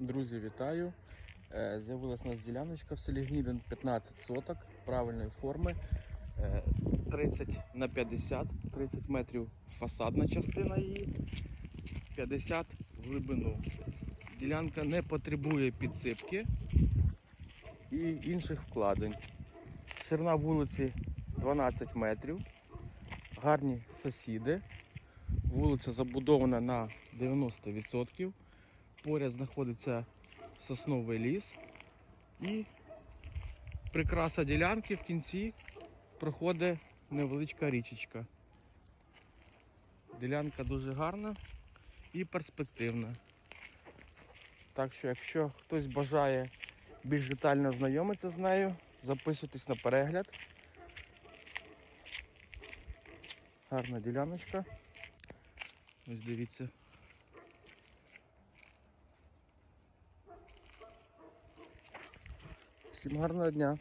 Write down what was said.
Друзі, вітаю! Е, З'явилась у нас діляночка в селі Гнідин 15 соток правильної форми. Е, 30 на 50, 30 метрів фасадна частина її, 50 в глибину. Ділянка не потребує підсипки і інших вкладень. Ширина вулиці 12 метрів, гарні сусіди. Вулиця забудована на 90%. Поряд знаходиться сосновий ліс і прикраса ділянки в кінці проходить невеличка річечка. Ділянка дуже гарна і перспективна. Так що, якщо хтось бажає більш детально знайомитися з нею, записуйтесь на перегляд. Гарна діляночка. Ось дивіться. Всім гарного дня.